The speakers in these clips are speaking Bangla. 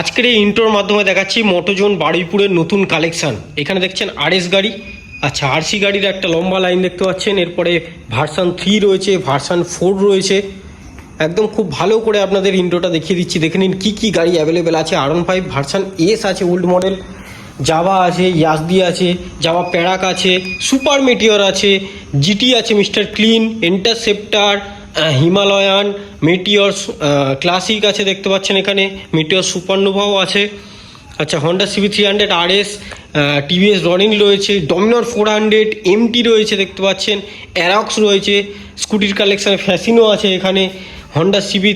আজকের এই ইন্টোর মাধ্যমে দেখাচ্ছি মোটোজোন বারুইপুরের নতুন কালেকশন। এখানে দেখছেন আরএস গাড়ি আচ্ছা আরসি গাড়ির একটা লম্বা লাইন দেখতে পাচ্ছেন। এরপরে ভার্সান থ্রি রয়েছে, ভার্সান ফোর রয়েছে। একদম খুব ভালো করে আপনাদের ইন্টোটা দেখিয়ে দিচ্ছি। দেখে নিন কী কী গাড়ি অ্যাভেলেবেল আছে। আর ওয়ান ফাইভ, ভার্সান এস আছে, ওল্ড মডেল। জাভা আছে, ইয়াসদি আছে, জাভা প্যারাক আছে, সুপার মেটিওর আছে, জিটি আছে, mister clean, Interceptor Himalayan Meteor Classic আছে দেখতে পাচ্ছেন এখানে মেটিওর সুপারনোভাও আছে। আচ্ছা Honda CB three hundred R S TVS Ronin রয়েছে ডমিনর ফোর হান্ড্রেড এমটি রয়েছে দেখতে পাচ্ছেন অ্যারক্স রয়েছে স্কুটির কালেকশানে ফ্যাসিনো আছে এখানে Honda CB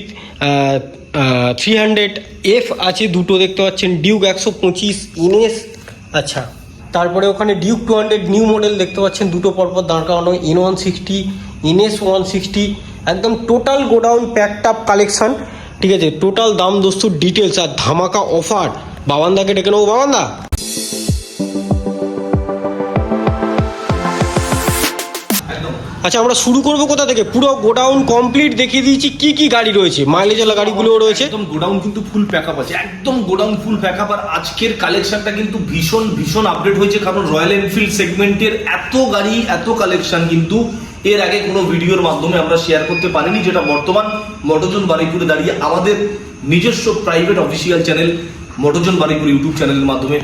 three hundred F আছে দুটো দেখতে পাচ্ছেন ডিউক একশো পঁচিশ ইনএস আচ্ছা তারপরে ওখানে Duke two hundred new model দেখতে পাচ্ছেন, দুটো পরপর দাঁড় করানো N one sixty NS one sixty একদম total godown packed up collection ঠিক আছে? টোটাল দাম দস্তুর ডিটেলস আর ধামাকা অফার বাবান্দাকে ডেকে নেব, বাবান্দা? আচ্ছা আমরা শুরু করব কোথা থেকে? পুরো গোডাউন কমপ্লিট দেখিয়ে দিয়েছি, কি কি গাড়ি রয়েছে? মাইলেজওয়ালা গাড়িগুলোও রয়েছে। একদম গোডাউন কিন্তু ফুল প্যাকআপ আছে। একদম গোডাউন ফুল প্যাকআপ আর আজকের কালেকশনটা কিন্তু ভীষণ ভীষণ আপডেট হয়েছে। কারণ রয়্যাল এনফিল্ড সেগমেন্টের এত গাড়ি, এত কালেকশন কিন্তু এর আগে কোনো ভিডিওর মাধ্যমে আমরা শেয়ার করতে পারিনি যেটা বর্তমান মটোজন বারুইপুরে দাঁড়িয়ে আমাদের নিজস্ব private official channel Motozone Baruipur YouTube চ্যানেলের মাধ্যমে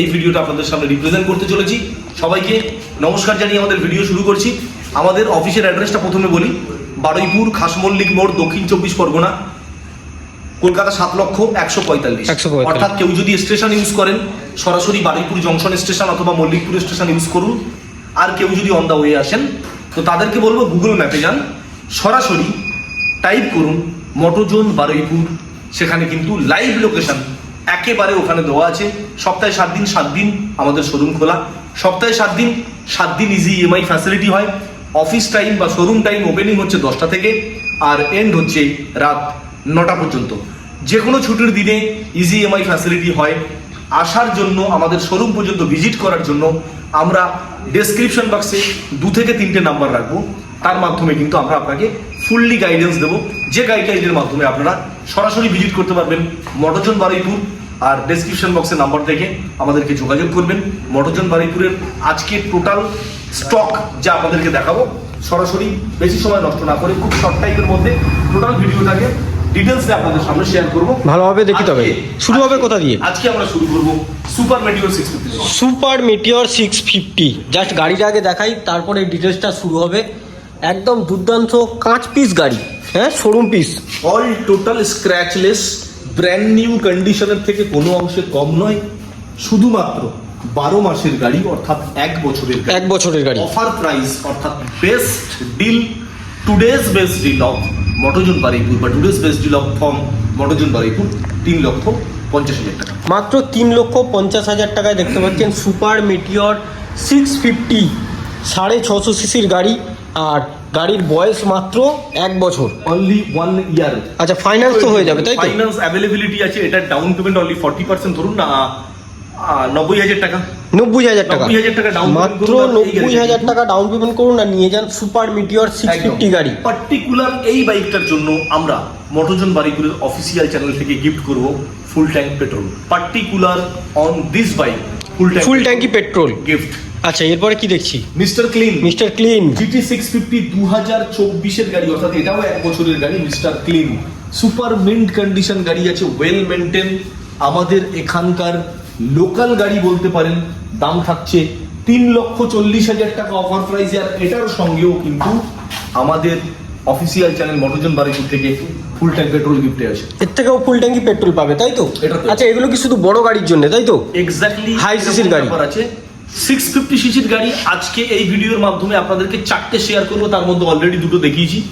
এই ভিডিওটা আপনাদের সামনে রিপ্রেজেন্ট করতে চলেছি। সবাইকে নমস্কার জানিয়ে আমাদের ভিডিও শুরু করছি। আমাদের অফিসের অ্যাড্রেসটা প্রথমে বলি বারুইপুর খাসমল্লিক মোড় দক্ষিণ চব্বিশ পরগনা কলকাতা সাত লক্ষ একশো পঁয়তাল্লিশ। 145 অর্থাৎ কেউ যদি স্টেশন ইউজ করেন সরাসরি বারুইপুর জংশন স্টেশন অথবা মল্লিকপুর স্টেশন ইউজ করুন। আর কেউ যদি অন দ্য ওয়ে আসেন তো তাদেরকে বলব গুগল ম্যাপে যান, সরাসরি টাইপ করুন মোটোজোন বারুইপুর সেখানে কিন্তু লাইভ লোকেশন একেবারে ওখানে দেওয়া আছে। সপ্তাহে সাত দিন সাত দিন আমাদের শোরুম খোলা। সপ্তাহে সাত দিন সাত দিন ইজি ইএমআই ফ্যাসিলিটি হয়। অফিস টাইম বা শোরুম টাইম ওপেনিং হচ্ছে দশটা থেকে আর এন্ড হচ্ছে রাত নটা পর্যন্ত। যে কোনো ছুটির দিনে ইজি এমআই ফ্যাসিলিটি হয়। আসার জন্য, আমাদের শোরুম পর্যন্ত ভিজিট করার জন্য আমরা ডেসক্রিপশন বক্সে দু থেকে তিনটে নাম্বার রাখব। তার মাধ্যমে কিন্তু আমরা আপনাকে ফুললি গাইডেন্স দেবো। যে গাইডলাইনের মাধ্যমে আপনারা সরাসরি ভিজিট করতে পারবেন মটোজন বারুইপুর আর ডেসক্রিপশন বক্সের নাম্বার থেকে আমাদেরকে যোগাযোগ করবেন। মটোজন বারুইপুরের আজকে টোটাল স্টক যা আপনাদেরকে দেখাবো, সরাসরি বেশি সময় নষ্ট না করে খুব শর্ট টাইমের মধ্যে টোটাল ভিডিওটাকে ডিটেলসে আপনাদের সামনে শেয়ার করব। ভালোভাবে দেখিতে হবে। আজকে- শুরু হবে কোথা দিয়ে? আজকে আমরা শুরু করব super Meteor six fifty super Meteor six fifty just গাড়িটা আগে দেখাই তারপরে ডিটেলসটা শুরু হবে। একদম দুর্দান্ত কাঁচ পিস গাড়ি হ্যাঁ showroom piece all total scratchless brand new কন্ডিশনের থেকে কোনো অংশে কম নয়। শুধুমাত্র বারো মাসের গাড়ি অর্থাৎ এক বছরের এক বছরের গাড়ি। অফার প্রাইস অর্থাৎ best deal today's best deal of Motojon Baraipur বা today's best of from Motojon Baraipur তিন লক্ষ পঞ্চাশ হাজার টাকা। মাত্র তিন লক্ষ পঞ্চাশ হাজার টাকায় দেখতে পাচ্ছেন সুপার মিটিওর সিক্স ফিফটি সাড়ে ছশো সিসির গাড়ি আর গাড়ির বয়স মাত্র এক বছর। অনলি ওয়ান ইয়ার আচ্ছা ফাইন্যান্স তো হয়ে যাবে তাই ফাইন্যান্স অ্যাভেলেবিলিটি আছে এটা down payment only forty percent ধরুন না নব্বই হাজার টাকা। নব্বই হাজার টাকা। 90,000 টাকা down payment মাত্র করুন আর এই নব্বই হাজার টাকা ডাউন পেমেন্ট করুন আর নিয়ে যান সুপার মিটিওর সিক্স ফিফটি গাড়ি। পার্টিকুলার এই বাইকটার জন্য আমরা অফিসিয়াল চ্যানেল থেকে গিফট করব full tank petrol particular on this bike full tank full ট্যাঙ্কি পেট্রোল গিফট আচ্ছা এরপরে কি দেখছি? Mister clean mister clean GT six fifty দু হাজার চব্বিশের গাড়ি অর্থাৎ এটাও এক বছরের গাড়ি mister clean super mint condition গাড়ি আছে ওয়েল মেনটেন আমাদের এখানকার লোকাল গাড়ি বলতে পারেন দাম থাকছে তিন লক্ষ চল্লিশ হাজার টাকা অফার প্রাইস আর এটার সঙ্গেও কিন্তু আমাদের অফিসিয়াল চ্যানেল মটোজন বারিপুর থেকে ফুল ট্যাঙ্ক পেট্রোল গিফটে আছে। এর থেকেও ফুল ট্যাঙ্কি পেট্রোল পাবে তাই তো? আচ্ছা এগুলো কি শুধু বড় গাড়ির জন্য তাই তো? এক্স্যাক্টলি High CC র গাড়ি। আছে। সিক্স ফিফটি সিসির গাড়ি আজকে এই ভিডিওর মাধ্যমে আপনাদেরকে চারটে শেয়ার করব তার মধ্যে অলরেডি দুটো দেখিয়েছি।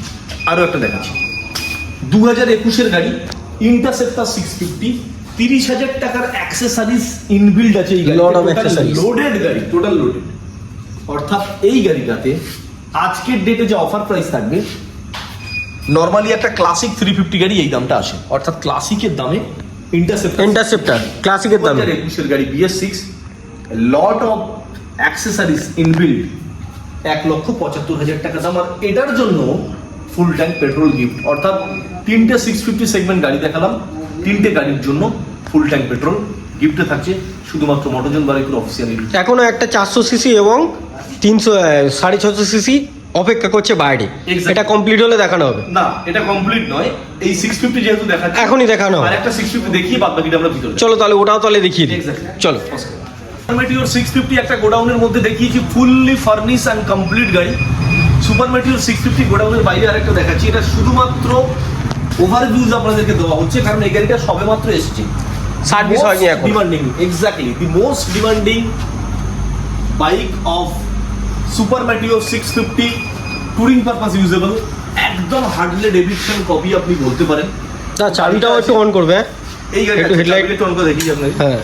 আরও একটা দেখাচ্ছি। দু হাজার একুশের গাড়ি ইন্টারসেপ্টার সিক্স ফিফটি তিরিশ হাজার টাকার অ্যাক্সেসারিজ ইনবিল্ড আছে এই of accessories. লোডেড গাড়ি টোটাল লোডেড অর্থাৎ এই গাড়িটাতে আজকের ডেটে যে অফার প্রাইস থাকবে নর্মালি একটা ক্লাসিক থ্রি ফিফটি গাড়ি এই দামটা আসে। অর্থাৎ ক্লাসিকের দামে ইন্টারসেপ্টার ইন্টারসেপ্টার ক্লাসিকের দামে। একুশের গাড়ি BS six lot of accessories inbuilt এক লক্ষ পঁচাত্তর হাজার টাকা দাম। আর এটার জন্য ফুল ট্যাঙ্ক পেট্রোল গিফট অর্থাৎ তিনটে সিক্স ফিফটি সেগমেন্ট গাড়ি দেখালাম। তিনটে গাড়ির জন্য ফুল ট্যাঙ্ক পেট্রোল গিফটে থাকছে শুধুমাত্র মটোজন বারিকুর অফিসিয়াল এখনও একটা চারশো সিসি এবং তিনশো সাড়ে ছশো সিসি অপেক্ষা করছে বাইরে। এটা কমপ্লিট হলে দেখানো হবে। না এটা কমপ্লিট নয় এই সিক্স ফিফটি যেহেতু দেখাচ্ছে এখনই দেখানো আর একটা সিক্স ফিফটি দেখিয়ে বাদ বাকিটা আমরা ভিতরে চলো তাহলে ওটাও তাহলে দেখিয়ে দিই. চলো। মেটিওর সিক্স ফিফটি একটা গোডাউনের মধ্যে দেখিয়েছি ফুললি ফার্নিশ অ্যান্ড কমপ্লিট গাড়ি। সুপার মেটিওর সিক্স ফিফটি গোডাউনের বাইরে আরেকটা দেখাচ্ছি এটা শুধুমাত্র ওভারভিউজ আপনাদেরকে দেওয়া হচ্ছে কারণ এই গাড়িটা সবে মাত্র এসছে সার্ভিস হয়নি এখন। Demanding exactly the most demanding bike of super Meteor six fifty touring purpose usable একদম হার্ডলে ডেভিডসন কপি আপনি বলতে পারেন। তা চাবিটাও একটু অন করবে হ্যাঁ? এই গাড়িটা একটু headlight- একটু on করে দেখি আপনাকে। হ্যাঁ।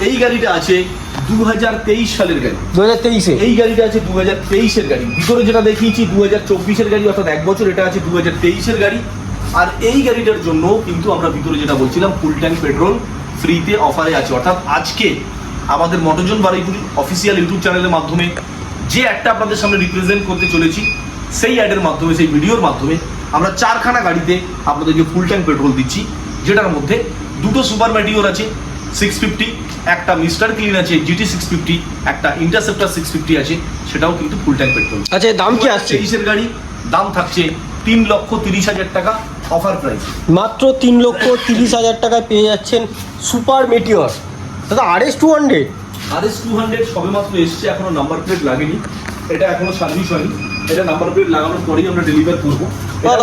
এই গাড়িটা আছে দু হাজার তেইশ সালের গাড়ি। দু হাজার তেইশে? এই গাড়িটা আছে দু হাজার তেইশের গাড়ি। ভিতরে যেটা দেখিয়েছি দু হাজার চব্বিশের গাড়ি অর্থাৎ এক বছর এটা আছে দু হাজার তেইশের গাড়ি। আর এই গাড়িটার জন্য কিন্তু আমরা ভিতরে যেটা বলছিলাম ফুল ট্যাঙ্ক পেট্রোল ফ্রিতে অফারে আছে। অর্থাৎ আজকে আমাদের মটোজন বারুইপুরি অফিসিয়াল ইউটিউব চ্যানেলের মাধ্যমে যে একটা আপনাদের সামনে রিপ্রেজেন্ট করতে চলেছি সেই অ্যাডের মাধ্যমে সেই ভিডিওর মাধ্যমে আমরা চারখানা গাড়িতে আপনাদেরকে ফুল ট্যাঙ্ক পেট্রোল দিচ্ছি যেটার মধ্যে দুটো সুপার ম্যাটিওর আছে সিক্স ফিফটি একটা মিস্টার ক্লিন আছে জিটি সিক্স ফিফটি একটা ইন্টারসেপ্টার সিক্স ফিফটি আছে সেটাও কিন্তু ফুল ট্যাঙ্ক পেট্রোল আচ্ছা দাম কি আসছে? তেইশের গাড়ি দাম থাকছে তিন লক্ষ তিরিশ হাজার টাকা। Offer price. মাত্র তিন লক্ষ তিরিশ হাজার টাকায় পেয়ে যাচ্ছেন সুপার মেটিওর। দাদা R S two hundred R S two hundred সবে মাত্র এসছে এখনও নাম্বার প্লেট লাগেনি। এটা এখনও সার্ভিস হয়নি। এটা নাম্বার প্লেট লাগানোর পরেই আমরা ডেলিভার করব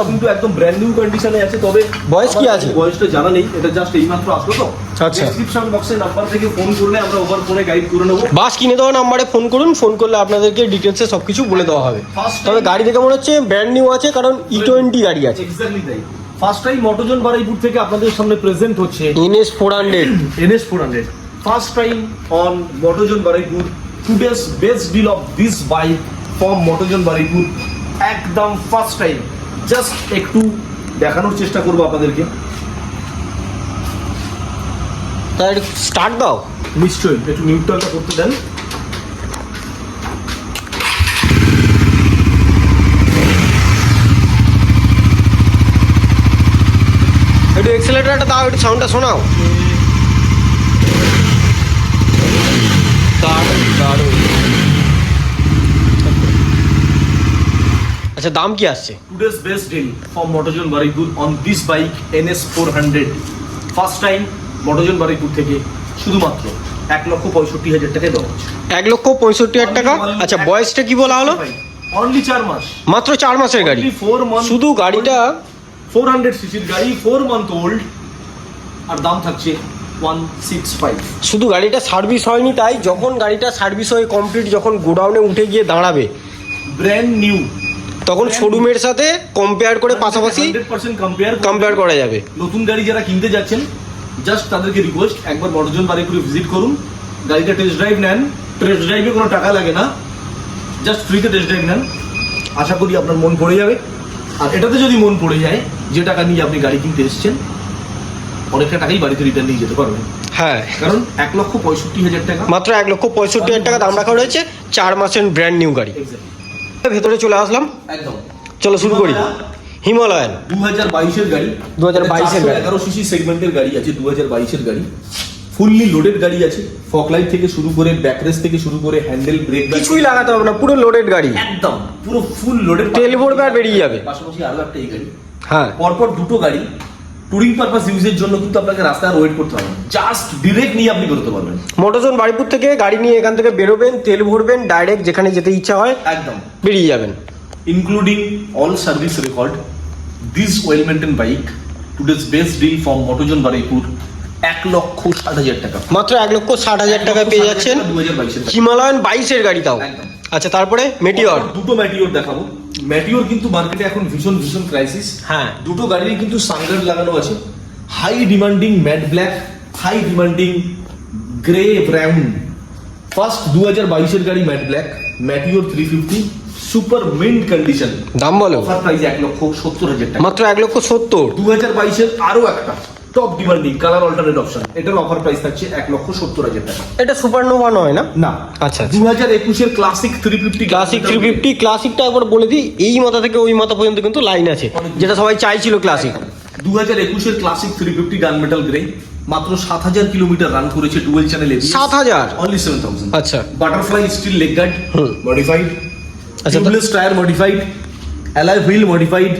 কিন্তু একদম ব্র্যান্ড নিউ কন্ডিশনে আছে তবে বয়স কি আছে? বয়সটা জানা নেই এটা জাস্ট এইমাত্র আসলো তো আচ্ছা। ডেসক্রিপশন বক্সে নাম্বার থেকে ফোন করলে আমরা ওভার ফোনে গাইড করে নেব বাস কিনে দেওয়া নাম্বারে ফোন করুন ফোন করলে আপনাদেরকে ডিটেলসে সব কিছু বলে দেওয়া হবে তবে গাড়ি দেখে মনে হচ্ছে ব্র্যান্ড নিউ আছে কারণ ই টোয়েন্টি গাড়ি আছে এক্স্যাক্টলি তাই ফার্স্ট টাইম মটোজন বারাইপুর থেকে আপনাদের সামনে প্রেজেন্ট হচ্ছে NS four hundred NS 400. First time on Motojon Baraipur. Today's best deal of this bike from Motojon Baraipur. একদম ফার্স্ট টাইম জাস্ট একটু দেখানোর চেষ্টা করব আপনাদেরকে। তাই স্টার্ট দাও। নিশ্চয়ই একটু নিউট্রালটা করতে দেন। একটু এক্সেলেটারটা দাও একটু সাউন্ডটা শোনাও। দারুণ আচ্ছা দাম কি আসছে? Today's best deal from Motojon Baraipur on this bike NS 400. First time Motojon Baraipur থেকে শুধুমাত্র এক লক্ষ পঁয়ষট্টি হাজার টাকায় দেওয়া এক লক্ষ পঁয়ষট্টি হাজার টাকা? আচ্ছা বয়সটা কি বলা হলো? অনলি চার মাস মাত্র চার মাসের গাড়ি। ফোর মান্থ শুধু গাড়িটা? ফোর হান্ড্রেড সিসির গাড়ি ফোর মান্থ ওল্ড আর দাম থাকছে ওয়ান সিক্স ফাইভ শুধু গাড়িটা সার্ভিস হয়নি তাই যখন গাড়িটা সার্ভিস হয়ে কমপ্লিট যখন গোডাউনে উঠে গিয়ে দাঁড়াবে। ব্র্যান্ড নিউ তখন শোরুমের সাথে কম্পেয়ার করে পাশাপাশি কম্পেয়ার করা যাবে। নতুন গাড়ি যারা কিনতে যাচ্ছেন জাস্ট তাদেরকে রিকোয়েস্ট একবার বড়জন বাড়ি করে ভিজিট করুন। গাড়িটা টেস্ট ড্রাইভ নেন। টেস্ট ড্রাইভে কোনো টাকা লাগে না। জাস্ট ফ্রিতে টেস্ট ড্রাইভ নেন। আশা করি আপনার মন পড়ে যাবে। আর এটাতে যদি মন পড়ে যায় যে টাকা নিয়ে আপনি গাড়ি কিনতে এসেছেন অনেকটা টাকাই বাড়িতে রিটার্ন নিয়ে যেতে পারবেন। হ্যাঁ। কারণ এক লক্ষ পঁয়ষট্টি হাজার টাকা। মাত্র এক লক্ষ পঁয়ষট্টি হাজার টাকা দাম রাখা রয়েছে। চার মাসের ব্র্যান্ড নিউ গাড়ি. ভেতরে চলে আসলাম। একদম। চলো শুরু করি। হিমালয়ান। দু হাজার বাইশের গাড়ি। 2022 বাইশের গাড়ি। এগারো সিসি সেগমেন্টের গাড়ি আছে দু হাজার বাইশের গাড়ি। ফুললি লোডেড গাড়ি আছে ফকলাইট থেকে শুরু করে ব্যাকরেস থেকে শুরু করে হ্যান্ডেল ব্রেক কিছুই লাগাতে হবে না পুরো লোডেড গাড়ি। একদম পুরো ফুল লোডেড তেল ভরবে আর বেরিয়ে যাবে। পাশাপাশি আরও একটা এই গাড়ি। হ্যাঁ। পরপর দুটো গাড়ি টুরিং পারপাস ইউজের জন্য কিন্তু আপনাকে রাস্তায় ওয়েট করতে হবে জাস্ট ডিরেক্ট নিয়ে আপনি বেরোতে পারবেন। মোটরজন বাড়িপুর থেকে গাড়ি নিয়ে এখান থেকে বেরোবেন তেল ভরবেন ডাইরেক্ট যেখানে যেতে ইচ্ছা হয় একদম। বেরিয়ে যাবেন। Including all service record this well maintained bike today's best deal from Motojon Baraipur এক লক্ষ ষাট হাজার টাকা। মাত্র এক লক্ষ ষাট হাজার টাকায় পেয়ে যাচ্ছেন। হিমালয়ান বাইশের গাড়ি তাও। আচ্ছা তারপরে মেটিওর দুটো মেটিওর দেখাবো। ম্যাটিওর কিন্তু মার্কেটে এখন ভীষণ ভীষণ ক্রাইসিস হ্যাঁ। দুটো গাড়ির কিন্তু সানগার্ড লাগানো আছে। High demanding matte black high demanding grey brown first দু হাজার বাইশের গাড়ি matte black Meteor three fifty super mint condition দাম বলো। অফার প্রাইস এক লক্ষ সত্তর হাজার টাকা। মাত্র এক লক্ষ সত্তর। দু হাজার বাইশের আরও একটা। Top demanding colour alternate option এটার অফার প্রাইস থাকছে এক লক্ষ সত্তর হাজার টাকা। এটা সুপার নোভা নয় না? না। আচ্ছা দু হাজার একুশের classic three fifty classic three fifty ক্লাসিকটা একবার বলে দিই এই মাথা থেকে ওই মাথা পর্যন্ত কিন্তু লাইন আছে যেটা সবাই চাইছিল ক্লাসিক দু হাজার একুশের classic three fifty gun metal grey মাত্র সাত হাজার কিলোমিটার রান করেছে ডুয়েল চ্যানেল সাত হাজার? অনলি সেভেন থাউজেন্ড আচ্ছা। Butterfly steel leg guard. Modified আচ্ছা, tyre modified alloy wheel modified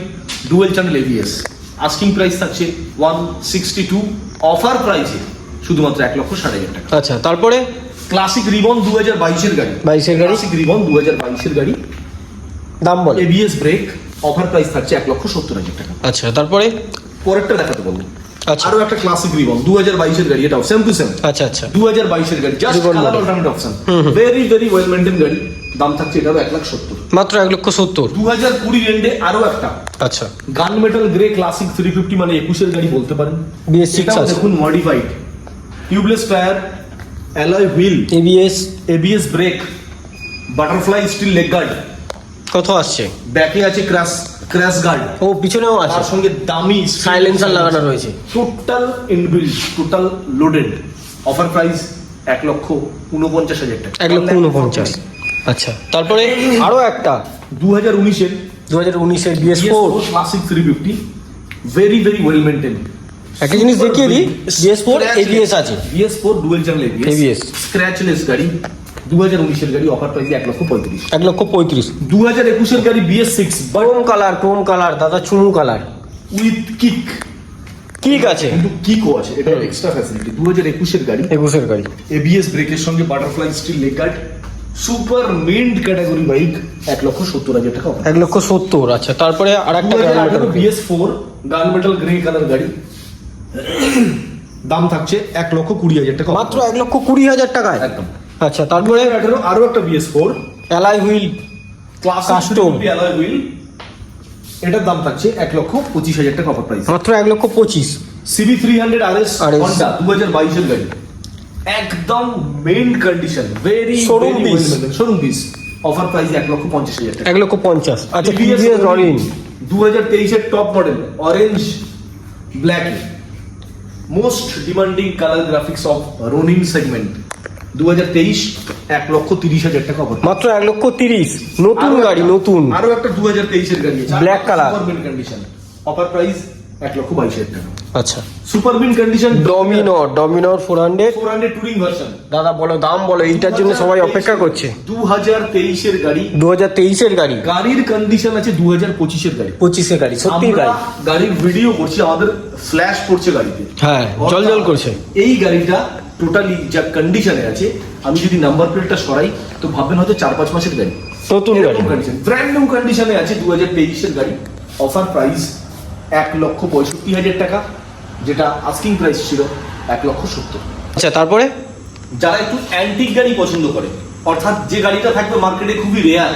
dual channel ABS asking price থাকছে ওয়ান সিক্সটি টু অফার প্রাইসে শুধুমাত্র এক লক্ষ ষাট হাজার টাকা। আচ্ছা তারপরে? ক্লাসিক রিবন দু হাজার বাইশের গাড়ি। 22 এর গাড়ি? ক্লাসিক রিবন দু হাজার বাইশের গাড়ি। দাম বলে। এবিএস ব্রেক অফার প্রাইস থাকছে এক লক্ষ সত্তর হাজার টাকা। আচ্ছা তারপরে? পরেরটা দেখাতে বলব। আচ্ছা। আরও একটা ক্লাসিক রিবন দু হাজার বাইশের গাড়ি এটাও সেম টু সেম আচ্ছা আচ্ছা। দু হাজার বাইশের গাড়ি just colour model। Option. Very very well maintain গাড়ি। দাম থাকছে এটাও এক লাখ সত্তর। মাত্র এক লক্ষ সত্তর। দু হাজার কুড়ি রেন্ডে আরও একটা। আচ্ছা। Gun metal grey classic three fifty মানে একুশের গাড়ি বলতে পারেন। এটাও আছে। দেখুন modified tubeless tyre alloy wheel ABS ABS brake butterfly steel leg guard কত আসছে? ব্যাকে আছে ক্র্যাশ ক্র্যাশ গার্ড ও পিছনেও আছে। তার সঙ্গে দামি সাইলেন্সার লাগানো রয়েছে। Total inbuilt total loaded offer price এক লক্ষ উনপঞ্চাশ হাজার টাকা। এক লক্ষ উনপঞ্চাশ। আচ্ছা তারপরে? আরও একটা। দু হাজার উনিশের দু হাজার উনিশের BS four classic three fifty very very well maintain একটা জিনিস দেখিয়ে দিই। বিএস ফোর এবিএস আছে। BS four dual channel ABS ABS scratchless গাড়ি। দু হাজার উনিশের গাড়ি অফার প্রাইস এক লক্ষ পঁয়ত্রিশ। এক লক্ষ পঁয়ত্রিশ। দু হাজার একুশের গাড়ি BS six chrome colour chrome colour দাদা চুমু কালার উইথ কিক ঠিক আছে। কিন্তু কিকও আছে। এটা এক্সট্রা ফ্যাসিলিটি দু হাজার একুশের গাড়ি। একুশের গাড়ি। এবিএস ব্রেকের সঙ্গে butterfly steel leg guard super mint category bike এক লক্ষ সত্তর হাজার টাকা এক লক্ষ সত্তর আচ্ছা। তারপরে আর একটা BS four gun metal grey colour গাড়ি। দাম থাকছে এক লক্ষ কুড়ি হাজার টাকা মাত্র এক লক্ষ কুড়ি হাজার টাকায়? একদম। আচ্ছা তারপরে আঠারো আরও একটা BS four alloy wheel class Custom। Alloy wheel এটার দাম থাকছে এক লক্ষ পঁচিশ হাজার টাকা অফার প্রাইস মাত্র এক লক্ষ পঁচিশ। CB three hundred R S Honda দু হাজার বাইশের গাড়ি। একদম mint condition very Showroom piece। Showroom piece offer price এক লক্ষ পঞ্চাশ হাজার টাকা। এক লক্ষ পঞ্চাশ। আচ্ছা টিভিএস রনিন দু হাজার তেইশের top model orange black most demanding colour graphics of Ronin segment দু হাজার তেইশ এক লক্ষ তিরিশ হাজার টাকা অফার মাত্র এক লক্ষ তিরিশ। নতুন গাড়ি নতুন। আরও একটা দু হাজার তেইশের গাড়ি color। Super condition offer price এক লক্ষ বাইশ হাজার টাকা। আচ্ছা। সুপার বিন কন্ডিশন ডমিনোর ডমিনোর four hundred four hundred touring version দাদা বলো দাম বলো এইটার জন্য সবাই অপেক্ষা করছে। দু হাজার তেইশের গাড়ি। দু হাজার তেইশের গাড়ি। গাড়ির কন্ডিশন আছে দু হাজার পঁচিশের গাড়ি। পঁচিশের গাড়ি সত্যি গাড়ি। গাড়ির ভিডিও করছি আমাদের ফ্ল্যাশ পড়ছে গাড়িতে। হ্যাঁ জল জল করছে। এই গাড়িটা টোটালি যা কন্ডিশনে আছে আমি যদি নাম্বার প্লেটটা সরাই তো ভাববেন হয়তো চার পাঁচ মাসের গাড়ি। নতুন গাড়ি। ব্র্যান্ড নিউ কন্ডিশনে আছে দু হাজার তেইশের গাড়ি। অফার প্রাইস এক লক্ষ পঁয়ষট্টি হাজার টাকা যেটা আস্কিং প্রাইস ছিল এক লক্ষ সত্তর। আচ্ছা তারপরে? যারা একটু অ্যান্টিক গাড়ি পছন্দ করে অর্থাৎ যে গাড়িটা থাকবে মার্কেটে খুবই রেয়ার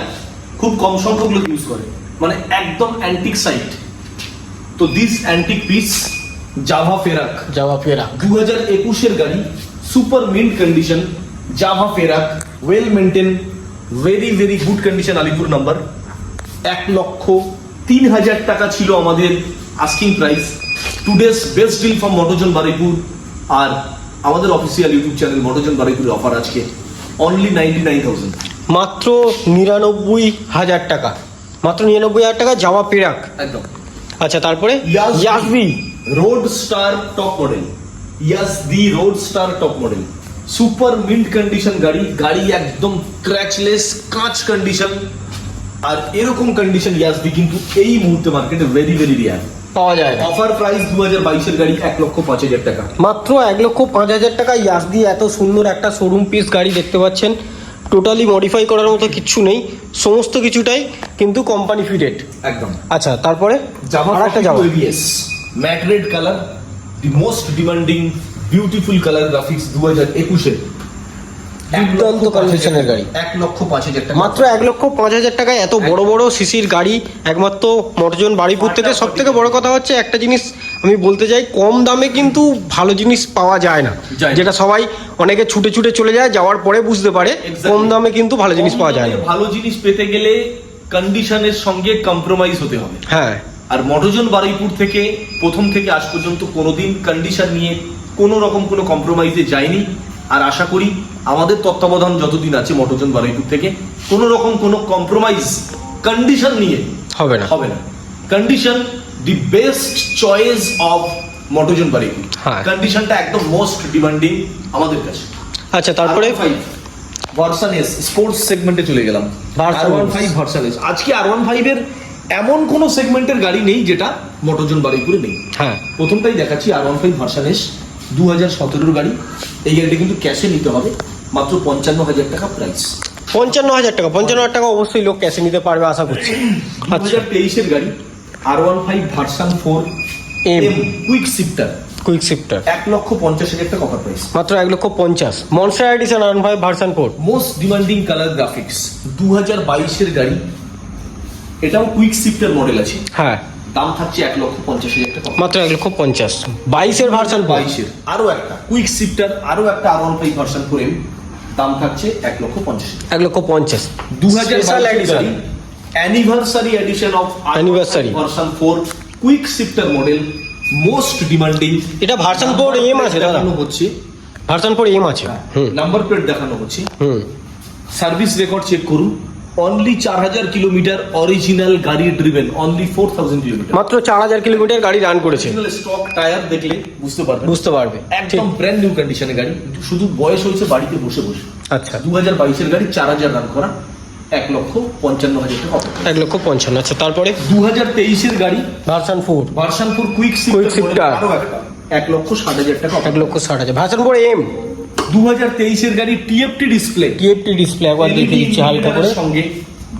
খুব কম সংখ্যক লোক ইউজ করে মানে একদম অ্যান্টিক সাইট তো this antique piece Jawa Perak Jawa Perak দু হাজার একুশের গাড়ি super mint condition Jawa Perak well maintain very very good condition Alipore number এক লক্ষ তিন হাজার টাকা ছিল আমাদের asking price today's best deal from Motojon Baraipur আর আমাদের অফিসিয়াল ইউটিউব চ্যানেল মটোজন বারিপুরের অফার আজকে অনলি নাইনটি নাইন থাউজেন্ড মাত্র নিরানব্বই হাজার টাকা। মাত্র নিরানব্বই হাজার টাকা জামা পেরাক একদম। আচ্ছা তারপরে? Yezdi Roadster top model Yezdi Roadster top model super mint condition গাড়ি। গাড়ি একদম ক্র্যাচলেস কাঁচ কন্ডিশন আর এরকম কন্ডিশন ইয়াস দি কিন্তু এই মুহূর্তে মার্কেটে ভেরি ভেরি রিয়ার পাওয়া যায়। না অফার প্রাইস দু হাজার বাইশের গাড়ি এক লক্ষ পাঁচ হাজার টাকা। মাত্র এক লক্ষ পাঁচ হাজার টাকা ইয়াসদি এত সুন্দর একটা শোরুম পিস গাড়ি দেখতে পাচ্ছেন। টোটালি মডিফাই করার মতো কিচ্ছু নেই। সমস্ত কিছুটাই কিন্তু কোম্পানি ফিটেড একদম। আচ্ছা তারপরে? জামা একটা Jawa. ABS matte red colour the most demanding beautiful colour graphics দু হাজার একুশে। দুর্দান্ত কন্ডিশনের গাড়ি। এক লক্ষ পাঁচ হাজার টাকা। মাত্র এক লক্ষ পাঁচ হাজার টাকায় এত বড় বড় সিসির গাড়ি একমাত্র মটজন বাড়িপুর থেকে সব থেকে বড় কথা হচ্ছে একটা জিনিস আমি বলতে চাই কম দামে কিন্তু ভালো জিনিস পাওয়া যায় না। যেটা সবাই অনেকে ছুটে ছুটে চলে যায় যাওয়ার পরে বুঝতে পারে কম দামে কিন্তু ভালো জিনিস পাওয়া যায় না। ভালো জিনিস পেতে গেলে কন্ডিশনের সঙ্গে কম্প্রোমাইজ হতে হবে। হ্যাঁ। আর মটোজন বারুইপুর থেকে প্রথম থেকে আজ পর্যন্ত কোনোদিন কন্ডিশন নিয়ে কোনো রকম কোনো কম্প্রোমাইজে যায়নি। আর আশা করি আমাদের তত্ত্বাবধান যতদিন আছে মটোজন বারুইপুর থেকে কোনো রকম কোনো কম্প্রোমাইজ কন্ডিশন নিয়ে হবে না। হবে না। Condition the best choice of Motojon Baraipur হ্যাঁ। কন্ডিশনটা একদম মোস্ট ডিমান্ডিং আমাদের কাছে। আচ্ছা তারপরে? ভার্সন এস স্পোর্টস সেগমেন্টে চলে গেলাম। R one five version S আজকে আর ওয়ান ফাইভের এমন কোনো সেগমেন্টের গাড়ি নেই যেটা মোটোজন বাড়িপুরে নেই। হ্যাঁ। প্রথমটাই দেখাচ্ছি R one five version S দু হাজার সতেরোর গাড়ি। এই গাড়িটা কিন্তু ক্যাশে নিতে হবে। মাত্র পঞ্চান্ন হাজার টাকা প্রাইস পঞ্চান্ন হাজার টাকা। পঞ্চান্ন হাজার টাকা অবশ্যই লোক ক্যাশে নিতে পারবে আশা করছি। দু হাজার তেইশের গাড়ি R one five version four M quick shifter quick shifter এক লক্ষ পঞ্চাশ হাজার টাকা অফার প্রাইস মাত্র এক লক্ষ পঞ্চাশ। মনস্টার এডিশন আন ভাই version four most demanding colour graphics দু হাজার বাইশের গাড়ি। এটাও কুইক শিফটার মডেল আছে। হ্যাঁ। দাম থাকছে এক লক্ষ পঞ্চাশ হাজার টাকা। মাত্র এক লক্ষ পঞ্চাশ। বাইশের ভার্সন বাইশের। আরও একটা। কুইক শিফটার আরও একটা R one five version four M দাম থাকছে এক লক্ষ পঞ্চাশ এক লক্ষ পঞ্চাশ। দু হাজার। Anniversary edition of Anniversary। Version four quick shifter model most demanding এটা ভার্সন ফোর এম আছে দেখানো হচ্ছে। ভার্সন ফোর এম আছে। নাম্বার প্লেট দেখানো হচ্ছে। হুম। সার্ভিস রেকর্ড চেক করুন। অনলি চার হাজার কিলোমিটার অরিজিনাল গাড়ি driven only four thousand kilometre মাত্র চার হাজার কিলোমিটার গাড়ি রান করেছে। স্টক টায়ার দেখলে বুঝতে পারবেন। বুঝতে পারবে একদম ব্র্যান্ড নিউ কন্ডিশনে গাড়ি শুধু বয়স হয়েছে বাড়িতে বসে বসে। আচ্ছা। দু হাজার বাইশের গাড়ি চার হাজার রান করা এক লক্ষ পঞ্চান্ন হাজার টাকা এক লক্ষ পঞ্চান্ন আচ্ছা তারপরে? দু হাজার তেইশের গাড়ি version four version four quick shifter। এক লক্ষ ষাট হাজার টাকা এক লক্ষ ষাট হাজার। Version four M? দু হাজার তেইশের গাড়ি টিএফটি ডিসপ্লে টিএফটি ডিসপ্লে একবার দেখে দিচ্ছি হালকা করে। সঙ্গে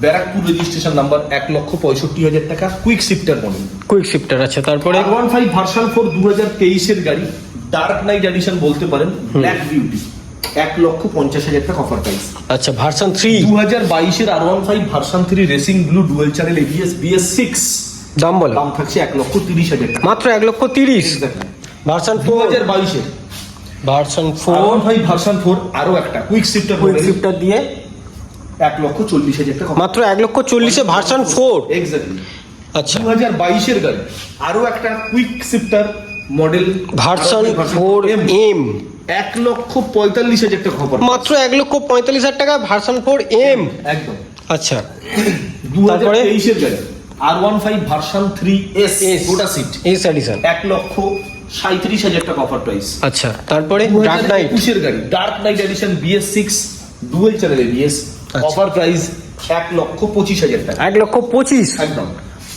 ব্যারাকপুর রেজিস্ট্রেশন নাম্বার এক লক্ষ পঁয়ষট্টি হাজার টাকা quick shifter model quick shifter আছে তারপরে ওয়ান ফাইভ ভার্সন ফোর দু হাজার তেইশের গাড়ি ডার্ক নাইট এডিশন বলতে পারেন ব্ল্যাক বিউটি এক লক্ষ পঞ্চাশ হাজার টাকা অফার প্রাইস আচ্ছা ভার্সন থ্রি দু হাজার বাইশের R one five version three racing blue dual channel ABS BS six দাম বলো। দাম থাকছে এক লক্ষ তিরিশ হাজার টাকা। মাত্র এক লক্ষ তিরিশ। ভার্সন দু ফোর হাজার বাইশের। Version four. Five version four আরও একটা। কুইক শিফটার কুইক শিফটার দিয়ে। এক লক্ষ চল্লিশ হাজার টাকা। মাত্র এক লক্ষ চল্লিশে ভার্সন ফোর। এক্স্যাক্টলি আচ্ছা। দু হাজার বাইশের গাড়ি। আরও একটা quick shifter model version four M এক লক্ষ পঁয়তাল্লিশ হাজার টাকা খবর মাত্র এক লক্ষ পঁয়তাল্লিশ হাজার টাকা ভার্সন ফোর এম একদম। আচ্ছা। দু হাজার? তেইশের গাড়ি। R one five version three S S। গোটা সিট এস এডিশন এক লক্ষ সাঁত্রিশ হাজার টাকা অফার প্রাইস আচ্ছা তারপরে? ডার্ক নাইট একুশের গাড়ি dark knight edition BS six dual channel ABS আচ্ছা। অফার প্রাইস এক লক্ষ পঁচিশ হাজার টাকা। এক লক্ষ পঁচিশ? একদম।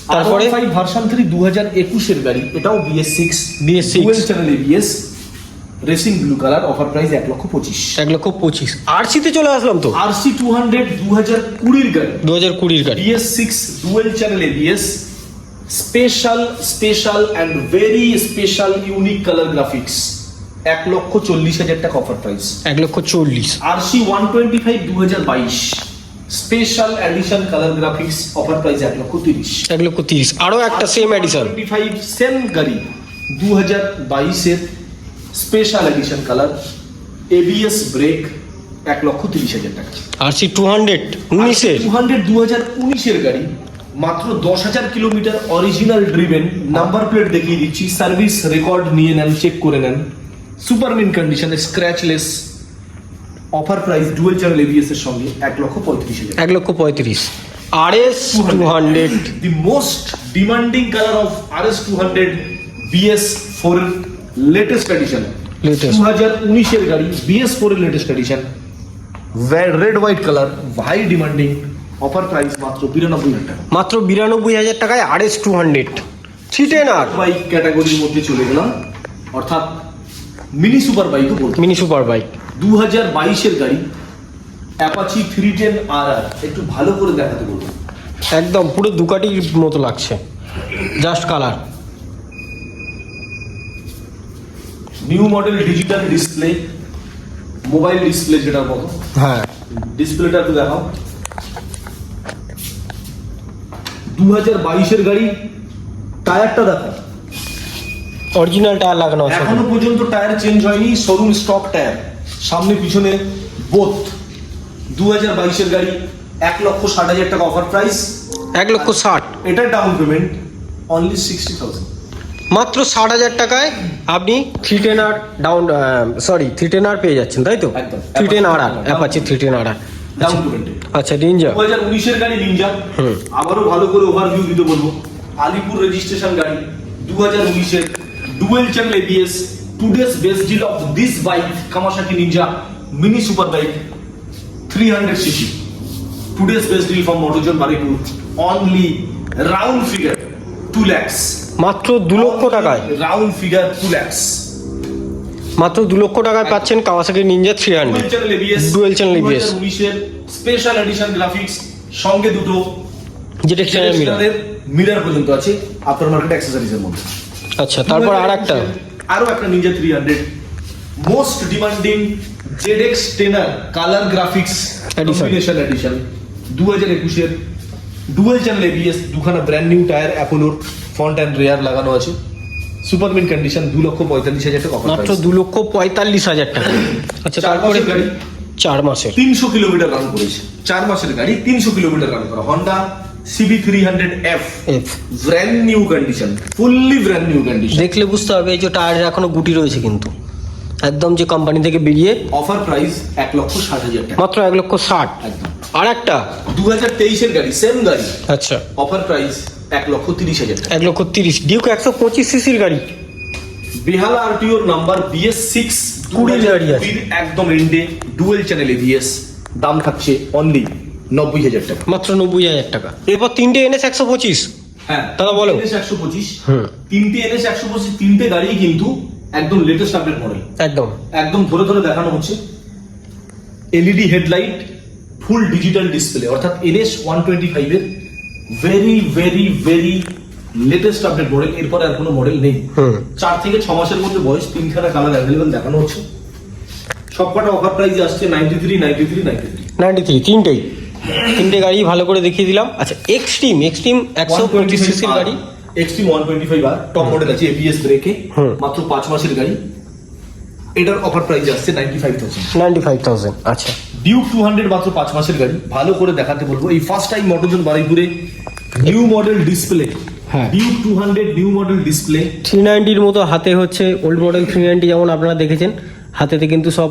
তারপরে? ফাইভ ভার্সন থ্রি দু হাজার একুশের গাড়ি এটাও BS six BS6 dual channel ABS racing blue colour offer price এক লক্ষ পঁচিশ। এক লক্ষ পঁচিশ। আরসিতে চলে আসলাম তো? আর সি টু হান্ড্রেড দু হাজার কুড়ির গাড়ি। দু হাজার কুড়ির গাড়ি। BS six dual channel ABS special special and very special unique colour graphics এক লক্ষ চল্লিশ হাজার টাকা অফার প্রাইস এক লক্ষ চল্লিশ। R C one twenty five দু হাজার বাইশ। Special edition colour graphics offer price এক লক্ষ তিরিশ। এক লক্ষ তিরিশ। আরও একটা same edition twenty five same গাড়ি। দু হাজার বাইশের special edition colour ABS brake এক লক্ষ তিরিশ হাজার টাকা। আরসি টু হান্ড্রেড উনিশের। টু হান্ড্রেড দু হাজার উনিশের গাড়ি। মাত্র দশ হাজার kilometre original driven number plate দেখিয়ে দিচ্ছি। সার্ভিস রেকর্ড নিয়ে নেন চেক করে নেন। সুপার মিন কন্ডিশনে scratchless offer price dual channel ABS এর সঙ্গে এক লক্ষ পঁয়ত্রিশ হাজার। এক লক্ষ পঁয়ত্রিশ। R S two hundred the most demanding colour of R S two hundred BS four latest edition. দু হাজার উনিশের গাড়ি বিএস ফোর এর latest edition red white colour high demanding offer price মাত্র বিরানব্বই হাজার টাকা। মাত্র বিরানব্বই হাজার টাকায় R S two hundred three ten R. Bike ক্যাটাগরির মধ্যে চলে গেলাম। অর্থাৎ মিনি সুপার বাইকও বলতে মিনি সুপার বাইক দু হাজার বাইশের গাড়ি Apache three ten R R একটু ভালো করে দেখাতে বলব একদম পুরো দুকাটির মতো লাগছে। Just colour new model digital display mobile display যেটার মতো। হ্যাঁ। ডিসপ্লেটা একটু দেখাও। দু হাজার বাইশের গাড়ি টায়ারটা দেখো অরিজিনাল টায়ার লাগানো আছে। এখনও পর্যন্ত টায়ার চেঞ্জ হয়নি শোরুম স্টক টায়ার। সামনে পিছনে বোথ দু হাজার বাইশের গাড়ি এক লক্ষ ষাট হাজার টাকা অফার প্রাইস এক লক্ষ ষাট। এটা down payment only sixty thousand মাত্র ষাট হাজার টাকায় আপনি three ten R down sorry three ten R পেয়ে যাচ্ছেন তাই তো? Three ten R R Apache three ten R R আচ্ছা, আবারও ভালো করে ওভারভিউ দিতে আলিপুর রেজিস্ট্রেশন গাড়ি। Dual channel ABS today's deal of this bike Kawasaki Ninja mini super bike three hundred CC today's best deal from Motor Zone Baruipur only round figure two lakhs মাত্র দু লক্ষ টাকায়। রাউন্ড ফিগার টু ল্যাক্স মাত্র দু লক্ষ টাকায় পাচ্ছেন Kawasaki Ninja three dual hundred channel channel ABS উনিশের স্পেশাল এডিশন গ্রাফিক্স সঙ্গে দুটো। যেটা মিরর মিরার পর্যন্ত আছে আফটার মার্কেট অ্যাক্সেসরিজ মধ্যে। আচ্ছা তারপর আর একটা আরও একটা Ninja three hundred most demanding Z X ten R colour graphics. Combination edition দু হাজার একুশের। ডুয়েল চ্যানেল এবিএস দুখানা ব্র্যান্ড নিউ টায়ার অ্যাপোলোর ফ্রন্ট অ্যান্ড রেয়ার লাগানো আছে। সুপার মিন কন্ডিশন দু লক্ষ পঁয়তাল্লিশ হাজার টাকা মাত্র দু লক্ষ পঁয়তাল্লিশ হাজার টাকা। আচ্ছা তারপরে গাড়ি। চার মাসের। তিনশো কিলোমিটার রান করেছে। চার মাসের গাড়ি তিনশো কিলোমিটার রান করা। Honda CB three hundred F F brand new condition fully brand new condition দেখলে বুঝতে হবে এই যে টায়ারের এখনও গুটি রয়েছে কিন্তু। একদম যে কোম্পানি থেকে বেরিয়ে অফার প্রাইস এক লক্ষ ষাট হাজার টাকা। মাত্র এক লক্ষ ষাট। একদম। আর একটা? দু হাজার তেইশের গাড়ি সেম গাড়ি। আচ্ছা। অফার প্রাইস এক লক্ষ তিরিশ হাজার এক লক্ষ তিরিশ ডিউক একশো পঁচিশ সিসির গাড়ি। বেহালা আরটিওর নাম্বার বিএস সিক্স কুড়ির গাড়ি আছে। একদম এন্ডে ডুয়েল চ্যানেল এভিএস দাম থাকছে অনলি নব্বই হাজার টাকা। মাত্র নব্বই হাজার টাকা। এরপর তিনটে এনেস একশো পঁচিশ। হ্যাঁ দাদা বলো। এনএস একশো পঁচিশ। তিনটে এনএস একশো পঁচিশ তিনটে গাড়ি কিন্তু একদম লেটেস্ট আপডেট মডেল একদম। একদম ধরে ধরে দেখানো হচ্ছে। LED headlight full digital display অর্থাৎ এনএস ওয়ান টোয়েন্টি ফাইভের very very very latest update model এরপরে আর কোনো মডেল নেই। চার থেকে ছ মাসের মধ্যে বয়স তিনখানা কালার অ্যাভেলেবেল দেখানো হচ্ছে। সবকটা অফার প্রাইস আসছে ninety three ninety three ninety three ninety three তিনটেই। তিনটে গাড়ি ভালো করে দেখিয়ে দিলাম। আচ্ছা এক্সট্রিম এক্সট্রিম একশো পঁচিশ সিসির গাড়ি। এক্সট্রিম ওয়ান টোয়েন্টি ফাইভ আর টপ মডেল আছে এবিএস ব্রেকে। মাত্র পাঁচ মাসের গাড়ি। এটার অফার প্রাইস আসছে ninety five thousand ninety five thousand আচ্ছা। ডিউক টু হান্ড্রেড মাত্র পাঁচ মাসের গাড়ি। ভালো করে দেখাতে বলব। এই first time Motor Zone বারুইপুরে new model display. Duke two hundred new model display three নাইনটির মতো হাতে হচ্ছে ওল্ড মডেল থ্রি নাইনটি যেমন আপনারা দেখেছেন হাতেতে কিন্তু সব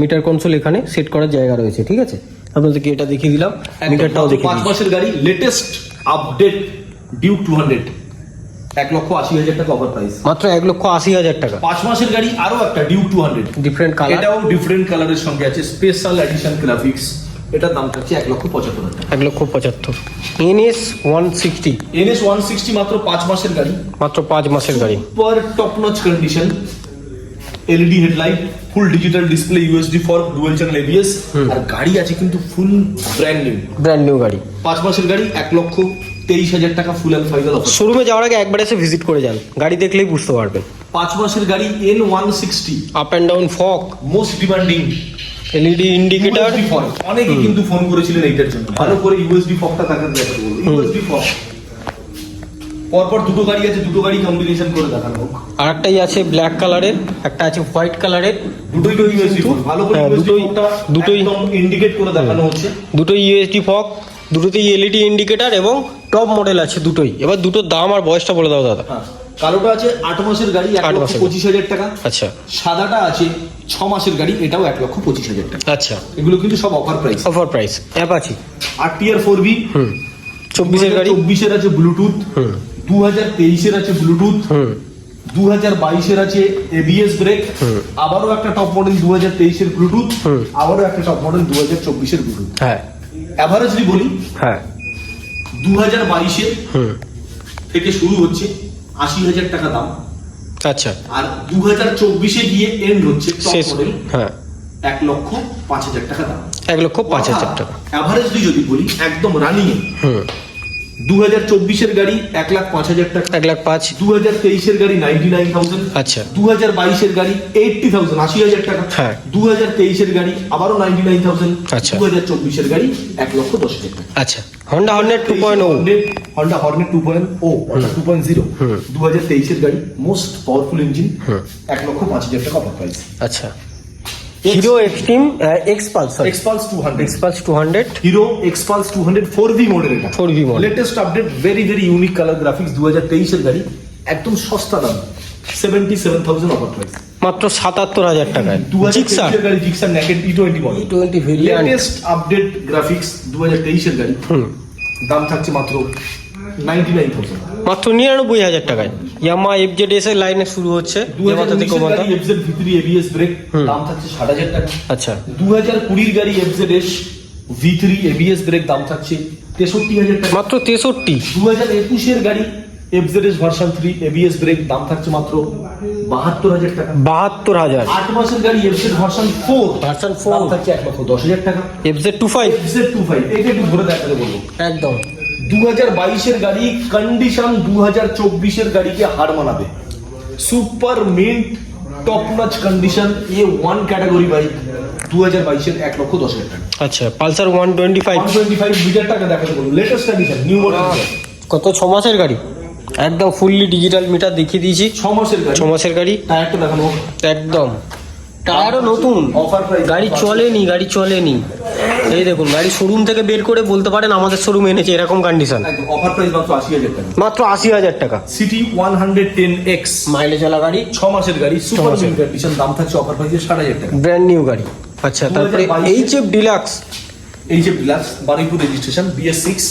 মিটার কনসোল এখানে সেট করার জায়গা রয়েছে ঠিক আছে? আপনাদেরকে এটা দেখিয়ে দিলাম মিটারটাও দেখিয়ে পাঁচ মাসের গাড়ি latest update Duke two hundred এক লক্ষ আশি হাজার টাকা অফার প্রাইস মাত্র এক লক্ষ আশি হাজার টাকা। পাঁচ মাসের গাড়ি আরও একটা Duke two hundred different colour এটাও ডিফারেন্ট কালারের সঙ্গে আছে। স্পেশাল এডিশন গ্রাফিক্স এটার দাম থাকছে এক লক্ষ পঁচাত্তর এক লক্ষ পঁচাত্তর। NS one sixty NS one sixty মাত্র পাঁচ মাসের গাড়ি। মাত্র পাঁচ মাসের গাড়ি। Super top notch condition LED headlight full digital display USD for dual channel ABS আর গাড়ি আছে কিন্তু full brand new brand new গাড়ি। পাঁচ মাসের গাড়ি এক লক্ষ তেইশ হাজার টাকা ফুল অ্যান্ড ফাইনাল অফার শোরুমে যাওয়ার আগে একবার এসে ভিজিট করে যান গাড়ি দেখলেই বুঝতে পারবেন। পাঁচ মাসের গাড়ি N one sixty up and down fork most demanding LED indicator অনেকে কিন্তু ফোন করেছিলেন এইটার জন্য। ভালো করে ইউএসডি ফকটা দেখার বলব ইউএসডি ফক পরপর দুটো গাড়ি আছে দুটো গাড়ি কম্বিনেশন করে দেখানো হোক। আর একটাই আছে ব্ল্যাক কালারের একটা আছে হোয়াইট কালারের দুটোই তো ইউএসডি ফক ভালো করে হ্যাঁ, দুটোই- দুটোই- ইন্ডিকেট করে দেখানো হচ্ছে। দুটোই ইউএসডি ফক দুটোতেই এলইডি ইন্ডিকেটর এবং টপ মডেল আছে দুটোই। এবার দুটোর দাম আর বয়সটা বলে দাও দাদা। হ্যাঁ কালোটা আছে আট মাসের গাড়ি এক আট লক্ষ। পঁচিশ হাজার টাকা। আচ্ছা। সাদাটা আছে ছ মাসের গাড়ি এটাও এক লক্ষ পঁচিশ হাজার টাকা। আচ্ছা। এগুলো কিন্তু সব অফার প্রাইস অফার প্রাইস অ্যাপ আছে। আর টিয়ার ফোর বি হুম। চব্বিশের গাড়ি। চব্বিশের আছে ব্লুটুথ হুম। দু হাজার তেইশের আছে ব্লুটুথ হুম। দু হাজার বাইশের আছে এবিএস ব্রেক হুম। আবারও একটা টপ মডেল দু হাজার তেইশের ব্লুটুথ আবারও একটা টপ মডেল দু হাজার চব্বিশের ব্লুটুথ হ্যাঁ। অ্যাভারেজলি বলি হ্যাঁ। দু হাজার বাইশের থেকে শুরু হচ্ছে আশি হাজার টাকা দাম। আচ্ছা। আর দু হাজার চব্বিশে গিয়ে এন্ড হচ্ছে শেষ। হ্যাঁ। এক লক্ষ পাঁচ হাজার টাকা দাম। এক লক্ষ পাঁচ হাজার টাকা। অ্যাভারেজলি যদি বলি একদম রানিং হুম। দু হাজার চব্বিশের গাড়ি এক লাখ পাঁচ হাজার টাকা। এক লাখ পাঁচ। দু হাজার তেইশের গাড়ি নাইনটি নাইন থাউজেন্ড। আচ্ছা। দু হাজার বাইশের গাড়ি এইটটি থাউজেন্ড আশি হাজার টাকা। হ্যাঁ। দু হাজার তেইশের গাড়ি আবারও নাইনটি নাইন থাউজেন্ড। আচ্ছা। দু হাজার চব্বিশের গাড়ি এক লক্ষ দশ হাজার টাকা। আচ্ছা। Honda Hornet two point O Honda Hornet two point O অর্থাৎ টু পয়েন্ট জিরো। দু হাজার তেইশের গাড়ি মোস্ট পাওয়ারফুল ইঞ্জিন। এক লক্ষ পাঁচ হাজার টাকা অফার প্রাইস আচ্ছা। Hero Xtreme Xpulse Xpulse two hundred Xpulse two hundred Hero Xpulse two hundred four V model এটা। 4V model। Latest update very very unique colour graphics দু হাজার তেইশের গাড়ি একদম সস্তা দাম। Seventy seven thousand offer price মাত্র সাতাত্তর হাজার টাকায়। দু হাজার গাড়ি Gixxer naked E twenty model twenty latest update graphics দু হাজার তেইশের গাড়ি। দাম থাকছে মাত্র নাইনটি নাইন থাউজেন্ড মাত্র নিরানব্বই হাজার টাকায়। ইয়ামা এফ জেড এস এর লাইনে শুরু হচ্ছে দু ইয়ামাহা হাজার থেকে কোমাতা। গাড়ি এফজেড ভিতরি এবিএস ব্রেক দাম থাকছে ষাট হাজার টাকা। আচ্ছা। দু হাজার কুড়ির গাড়ি FZ S V three ABS brake দাম থাকছে তেষট্টি হাজার টাকা। মাত্র তেষট্টি। দু হাজার একুশের গাড়ি FZ S version three ABS brake দাম থাকছে মাত্র বাহাত্তর হাজার টাকা। বাহাত্তর হাজার। আট মাসের গাড়ি এফজেড ভার্সন ফোর Version দাম থাকছে এক লক্ষ দশ হাজার টাকা। F Z two five FZ two five এটা একটু ধরে দেখাতে বলব। একদম। দু হাজার বাইশের গাড়ি কন্ডিশন দু হাজার চব্বিশের গাড়িকে হার মানাবে। Super mint top notch condition A one category bike দু হাজার বাইশের এক লক্ষ দশ হাজার টাকা। আচ্ছা Pulsar one twenty five twenty five metre টাকা দেখাতে বলুন লেটেস্ট কন্ডিশন নিউ মডেল কত ছ মাসের গাড়ি? একদম ফুললি ডিজিটাল মিটার দেখিয়ে দিয়েছি। ছ মাসের গাড়ি। ছ মাসের গাড়ি। টায়ারটা দেখানো একদম। টায়ারও নতুন। অফার গাড়ি চলেনি গাড়ি চলেনি। এই দেখুন গাড়ি শোরুম থেকে বের করে বলতে পারেন আমাদের শোরুম এনেছে এরকম কন্ডিশন অফার প্রাইস মাত্র আশি হাজার টাকা। মাত্র আশি হাজার টাকা। CT one hundred ten X mileage OLA গাড়ি। ছ মাসের গাড়ি সুপার কন্ডিশন দাম থাকছে অফার প্রাইসে ষাট হাজার টাকা। ব্র্যান্ড নিউ গাড়ি। আচ্ছা তারপরে 2022 এইচ এফ ডিলাক্স এই যে plus Baruipur registration BS six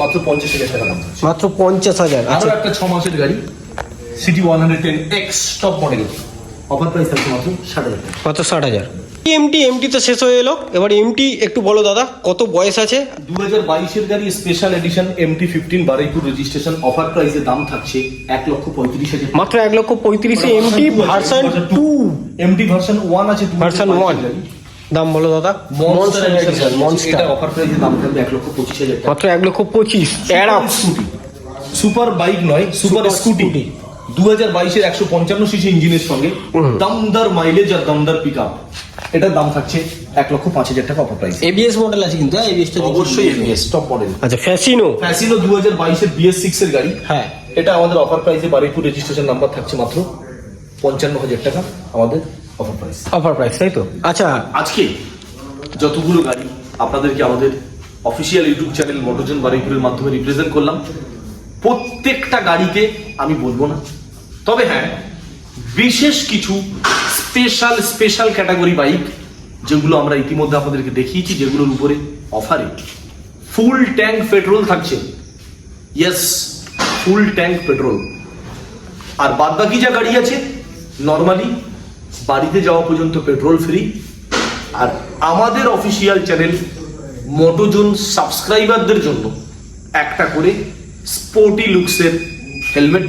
মাত্র পঞ্চাশ হাজার টাকা দাম মাত্র পঞ্চাশ হাজার আরও আচ্ছা। একটা ছ মাসের গাড়ি CT one hundred ten X top model offer price থাকছে মাত্র ষাট হাজার কত? ষাট হাজার। এমটি এমটি তো শেষ হয়ে এলো। এবার এমটি একটু বলো দাদা কত বয়স আছে? দু হাজার বাইশের গাড়ি special edition MT fifteen Baruipur registration offer প্রাইসে দাম থাকছে এক লক্ষ পঁয়ত্রিশ হাজার। মাত্র এক লক্ষ পঁয়ত্রিশে MT version two MT version one আছে ভার্সন ওয়ান দাম বলো দাদা। মনস্টার এডিশন মনস্টার অফার প্রাইসে দাম থাকবে এক লক্ষ পঁচিশ হাজার মাত্র এক লক্ষ পঁচিশ। স্কুটি সুপার বাইক নয় সুপার স্কুটি। দু হাজার বাইশের একশো পঞ্চান্ন সিসি ইঞ্জিনের সঙ্গে। দমদার মাইলেজ আর দমদার পিক আপ এটার দাম থাকছে এক লক্ষ পাঁচ হাজার টাকা অফার প্রাইস এবিএস মডেল আছে কিন্তু এবিএসটা অবশ্যই এবিএস টপ মডেল আচ্ছা ফ্যাসিনো ফ্যাসিনো দু হাজার বাইশের বিএস সিক্স এর গাড়ি। হ্যাঁ। এটা আমাদের অফার প্রাইসে বারুইপুর রেজিস্ট্রেশন নাম্বার থাকছে মাত্র পঞ্চান্ন হাজার টাকা আমাদের অফার প্রাইস অফার প্রাইস তাই তো? আচ্ছা। আজকে যতগুলো গাড়ি আপনাদেরকে আমাদের অফিসিয়াল ইউটিউব চ্যানেল মোটরজন বারুইপুরের মাধ্যমে রিপ্রেজেন্ট করলাম প্রত্যেকটা গাড়িতে আমি বলব না তবে হ্যাঁ বিশেষ কিছু স্পেশাল স্পেশাল ক্যাটাগরি বাইক যেগুলো আমরা ইতিমধ্যে আপনাদেরকে দেখিয়েছি, যেগুলোর উপরে অফারে ফুল ট্যাঙ্ক পেট্রোল থাকছে। ইয়েস ফুল ট্যাঙ্ক পেট্রোল আর বাদ বাকি যা গাড়ি আছে নর্মালি বাড়িতে যাওয়া পর্যন্ত পেট্রোল ফ্রি আর আমাদের অফিসিয়াল চ্যানেল মোটোজন সাবস্ক্রাইবারদের জন্য একটা করে স্পোর্টি লুকসের হেলমেট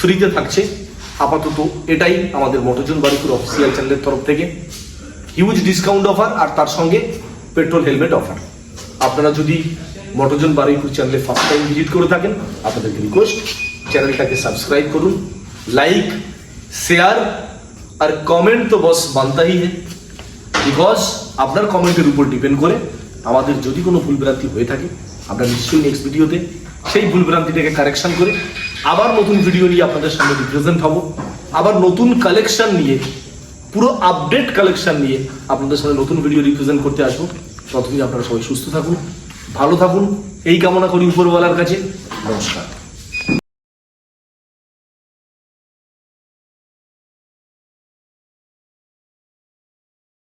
ফ্রিতে থাকছে। আপাতত এটাই আমাদের মোটোজোন বাড়িপুর অফিসিয়াল চ্যানেলের তরফ থেকে। হিউজ ডিসকাউন্ট অফার আর তার সঙ্গে পেট্রোল হেলমেট অফার আপনারা যদি মোটরজন বারুইপুর চ্যানেলে ফার্স্ট টাইম ভিজিট করে থাকেন, আপনাদেরকে রিকোয়েস্ট চ্যানেলটাকে সাবস্ক্রাইব করুন লাইক শেয়ার আর কমেন্ট তো বস বানতা হি। বিকজ আপনার কমেন্টের উপর ডিপেন্ড করে আমাদের যদি কোনো ভুলভ্রান্তি হয়ে থাকে আমরা নিশ্চয়ই নেক্সট ভিডিওতে সেই ভুলভ্রান্তিটাকে কারেকশন করে আবার নতুন ভিডিও নিয়ে আপনাদের সামনে রিপ্রেজেন্ট হব। আবার নতুন কালেকশন নিয়ে, পুরো আপডেট কালেকশন নিয়ে আপনাদের সামনে নতুন ভিডিও রিপ্রেজেন্ট করতে আসব। ততদিন আপনারা সবাই সুস্থ থাকুন, ভালো থাকুন। এই কামনা করি উপরওয়ালার কাছে। নমস্কার।